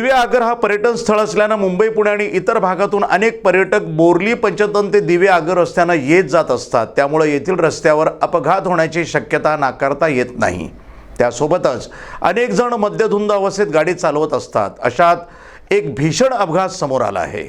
आगर हा पर्यटन स्थळ असल्यानं मुंबई पुणे आणि इतर भागातून अनेक पर्यटक बोरली पंचतन ते दिवे आगर रस्त्यानं येत जात असतात. त्यामुळे येथील रस्त्यावर अपघात होण्याची शक्यता नाकारता येत नाही. त्यासोबतच अनेक जण मद्यधुंद अवस्थेत गाडी चालवत असतात. अशात एक भीषण अपघात समोर आला आहे.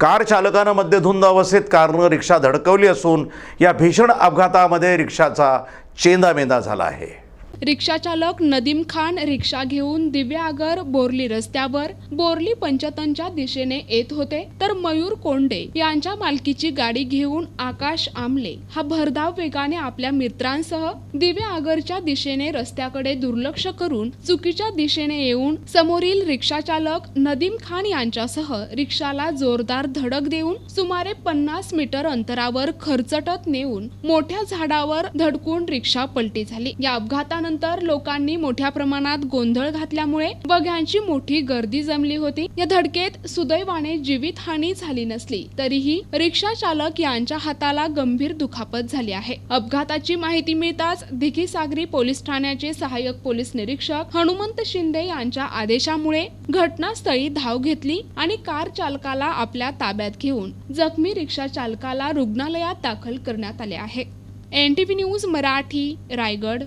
कार चालकानं मद्यधुंद अवस्थेत कारनं रिक्षा धडकवली असून या भीषण अपघातामध्ये रिक्षाचा चेंदामेंदा झाला आहे. रिक्षाचालक नदीम खान रिक्षा घेऊन दिव्यागर बोरली रस्त्यावर बोरली पंचतनच्या दिशेने येत होते. तर मयूर कोंडे यांच्या मालकीची गाडी घेऊन आकाश आमले. हा भरधाव वेगाने आपल्या मित्रांसह दिव्यागरच्या दिशेने रस्त्याकडे दुर्लक्ष करून चुकीच्या दिशेने येऊन समोरील रिक्षाचालक नदीम खान यांच्यासह रिक्षाला जोरदार धडक देऊन सुमारे पन्नास मीटर अंतरावर खरचटत नेऊन मोठ्या झाडावर धडकून रिक्षा पलटी झाली. या अपघातानंतर लोकांनी मोठ्या प्रमाणात गोंधळ घातल्यामुळे बघ्यांची मोठी गर्दी जमली होती. या धडकेत सुदैवाने जीवितहानी झाली नसली तरीही रिक्षा चालक यांच्या हाताला गंभीर दुखापत झाली आहे. अपघाताची माहिती मिळताच दिघी सागरी पोलीस ठाण्याचे सहाय्यक पोलीस निरीक्षक हनुमंत शिंदे यांच्या आदेशामुळे घटनास्थळी धाव घेतली आणि कार चालकाला आपल्या ताब्यात घेऊन जखमी रिक्षा चालकाला रुग्णालयात दाखल करण्यात आले आहे. N T V news Marathi Raigad.